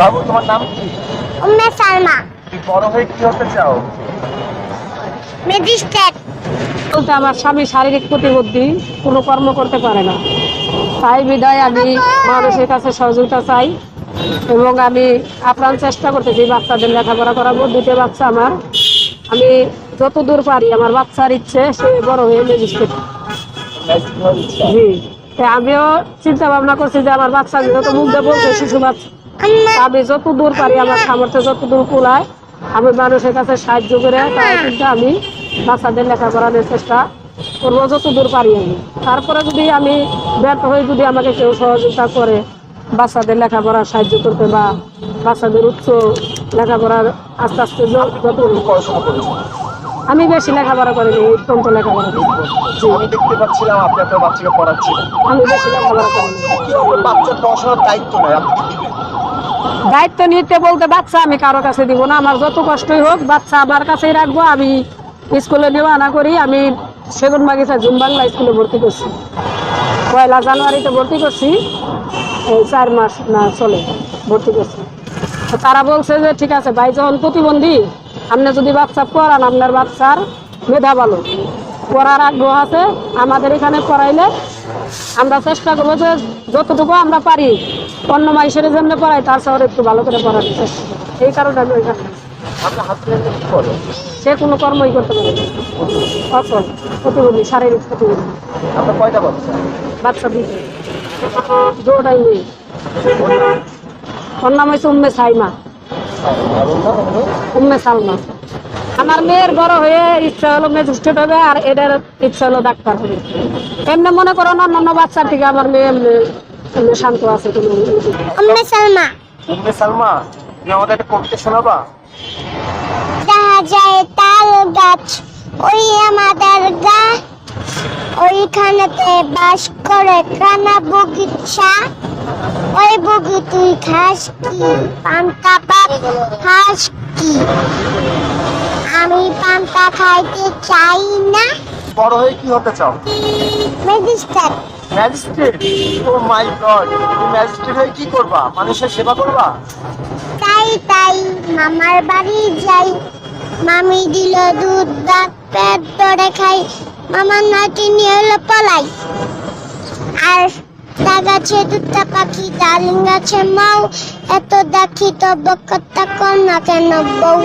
বাবু তোমার নাম? কি উম্মে সালমা তুমি বড় হয়ে কি হতে চাও? ম্যাজিস্ট্রেট। বলতে আমার স্বামী শারীরিক প্রতিবন্ধী কোনো কর্ম করতে পারে না। তাই বিদায় আমি মানুষের কাছে সহযোগিতা চাই এবং আমি আপ্রাণ চেষ্টা করতেছি বাচ্চাদের লেখাপড়া করাবো। দুটো বাচ্চা আমার। আমি যত দূর পারি আমার বাচ্চার ইচ্ছে সে বড় হয়ে ম্যাজিস্ট্রেট। জি। আমিও চিন্তা ভাবনা করছি যে আমার বাচ্চা যত মুখ দিয়ে বলছে শিশু বাচ্চা আমি যত দূর পারি আমার সামর্থ্য যত দূর কুলায় আমি মানুষের কাছে সাহায্য করে তাই কিন্তু আমি বাচ্চাদের লেখাপড়ানোর চেষ্টা করব যত দূর পারি আমি। তারপরে যদি আমি ব্যর্থ হয়ে যদি আমাকে কেউ সহযোগিতা করে বাচ্চাদের লেখাপড়া সাহায্য করতে বা বাচ্চাদের উচ্চ লেখাপড়ার আস্তে আস্তে যত আমি বেশি লেখাপড়া করিনি অত্যন্ত লেখাপড়া করি আমি দেখতে পাচ্ছিলাম আপনি আপনার বাচ্চাকে পড়াচ্ছিলেন। আমি বেশি লেখাপড়া করিনি। বাচ্চার পড়াশোনার দায়িত্ব নেই আপনি দায়িত্ব নিতে বলতে বাচ্চা আমি কারও কাছে দিব না। আমার যত কষ্টই হোক, বাচ্চা আমার কাছেই রাখব। আমি স্কুলে নেওয়া আনা করি। আমি সেগুন বাগিচা জুম বাংলা স্কুলে ভর্তি করছি। পয়লা জানুয়ারিতে ভর্তি করছি। চার মাস না, চলে ভর্তি করছি। তারা বলছে যে, ঠিক আছে, ভাই, যখন প্রতিবন্ধী, আপনি যদি বাচ্চা পড়ান, আপনার বাচ্চার মেধা ভালো। পড়ার আগ্রহ আছে। আমাদের এখানে পড়াইলে আমরা চেষ্টা করব যে যতটুকু আমরা পারি অন্য মাইসের জন্য পড়াই তার শহরে একটু ভালো করে পড়ার চেষ্টা এই কারণে আমি ওইখানে সে কোনো কর্মই করতে পারে না। অচল প্রতিবন্ধী শারীরিক প্রতিবন্ধী। বাচ্চা? দিতে জোটাই নেই ওর নাম হয়েছে উম্মে সাইমা। উম্মে সালমা। আমার মেয়ের বড় হয়ে ইচ্ছা হলো ম্যাজিস্ট্রেট হবে আর এটার ইচ্ছা হলো ডাক্তার হবে এমনি মনে করো না অন্য বাচ্চার থেকে আমার মেয়ে এমনি শান্ত আছে কোনো উম্মে সালমা। উম্মে সালমা তুমি আমাদের একটা কবিতা শোনাবা? দেখা যায় তাল গাছ ওই আমাদের গা। ওইখানেতে বাস করে কানা বগিচা ওই বগি তুই খাস কি পান্তা পাত খাস কি? আমি পান্তা খাইতে চাই না। বড় হয়ে কি হতে চাও? Magistrate. Magistrate? Oh my god তুমি ম্যাজিস্ট্রেট হয়ে কি করবা? মানুষের সেবা করবা? তাই তাই মামার বাড়ি যাই। মামি দিল দুধ দাঁত পেট ধরে খাই। মামার নাতি নিয়ে হলো পলাই। আর গাছে দুটা পাখি ডালিম গাছে মাও এত দেখি তো বকতা কম না কেন বউ?